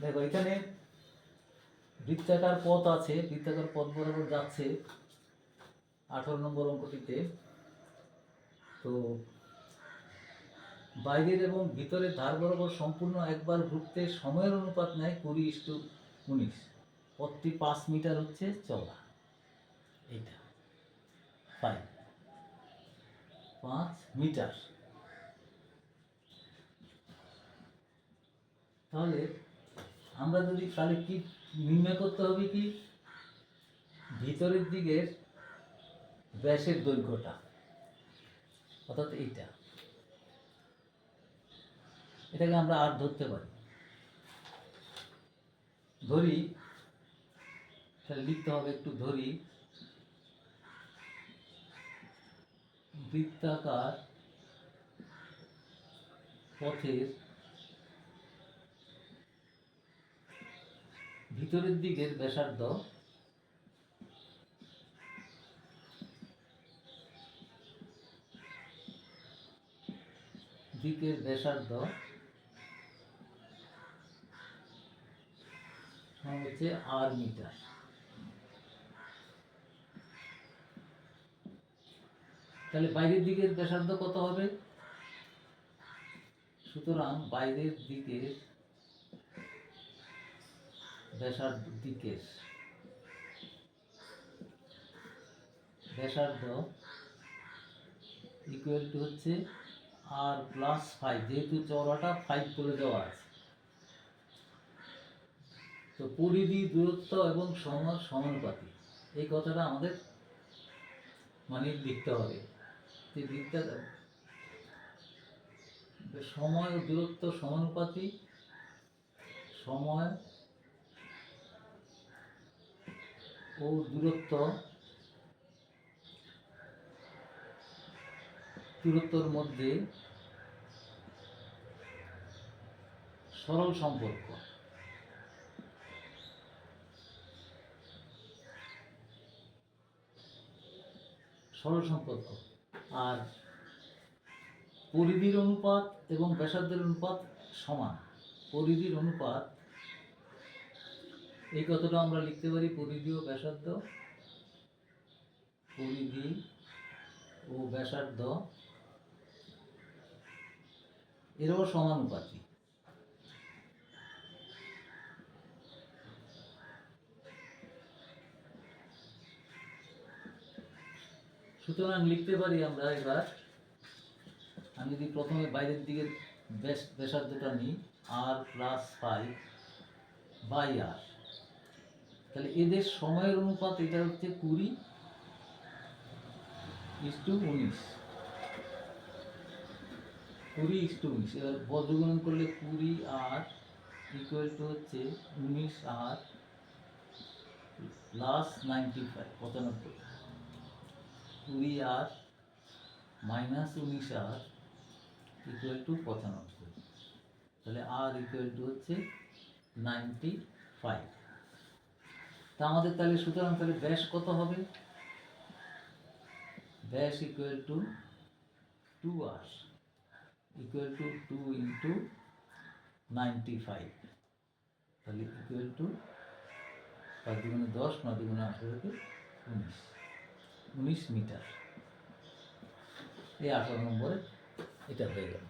দেখো, এখানে বৃত্তাকার পথ আছে, বৃত্তাকার পথ বরাবর যাচ্ছে আঠারো নম্বর অঙ্কটিতে। তো বাইরের এবং ভিতরের ধার বরাবর সম্পূর্ণ একবার ঘুরতে সময়ের অনুপাত নেয় কুড়ি ইস্টু উনিশ। পথটি পাঁচ মিটার হচ্ছে চওড়া। এইটা। ফাইভ পাঁচ মিটার। তাহলে আমরা যদি তাহলে কি নির্ণয় করতে হবে কি? ভিতরের দিকের ব্যাসের দৈর্ঘ্যটা, অর্থাৎ এইটা। এটাকে আমরা আর ধরতে পারি। ধরি, তাহলে লিখতে হবে একটু ধরি। বৃত্তাকার পথের ভিতরের দিকের ব্যাসার্ধ দিকের ব্যাসার্ধ হচ্ছে আর মিটার। তাহলে বাইরের দিকের ব্যাসার্ধ কত হবে? সুতরাং বাইরের দিকের ব্যাসার্ধ দিকের ব্যাসার্ধ ইকুয়াল টু হচ্ছে আর প্লাস ফাইভ যেহেতু চওড়াটা ফাইভ করে দেওয়া আছে। তো পরিধি, দূরত্ব এবং সময় সমানুপাতি এই কথাটা আমাদের মানে লিখতে হবে। সময় দূরত্ব সমানুপাতি সময় ও দূরত্ব দূরত্বর মধ্যে সরল সম্পর্ক। সরল সম্পর্ক। আর পরিধির অনুপাত এবং ব্যাসার্ধের অনুপাত সমান। পরিধির অনুপাত এই কথাটা আমরা লিখতে পারি পরিধি ও ব্যাসার্ধ। পরিধি ও ব্যাসার্ধ এরাও সমানুপাতি সুতরাং লিখতে পারি আমরা এবার, আমি যদি প্রথমে বাইরের দিকে ব্যাস ব্যাসার্ধটা নিই r plus five by r তাহলে এদের সময়ের অনুপাত এটা হচ্ছে কুড়ি ইস টু উনিশ। কুড়ি ইস টু উনিশ। এবার বজ্রগুণন করলে কুড়ি আর ইকুয়াল টু হচ্ছে উনিশ আর প্লাস নাইনটি ফাইভ পঁচানব্বই। কুড়ি আর মাইনাস উনিশ আর ইকুয়াল টু পঁচানব্বই। তাহলে আর ইকুয়াল টু হচ্ছে নাইনটি ফাইভ তা আমাদের তাহলে, সুতরাং তাহলে ব্যাস কত হবে? ব্যাস equal to two r equal to two into ninety five তাহলে ইকুয়াল টু পাঁচ দুগুণে দশ, নয় দুগুণে আঠেরোকে উনিশ। উনিশ মিটার। এই আঠারো নম্বরে এটা হয়ে গেল।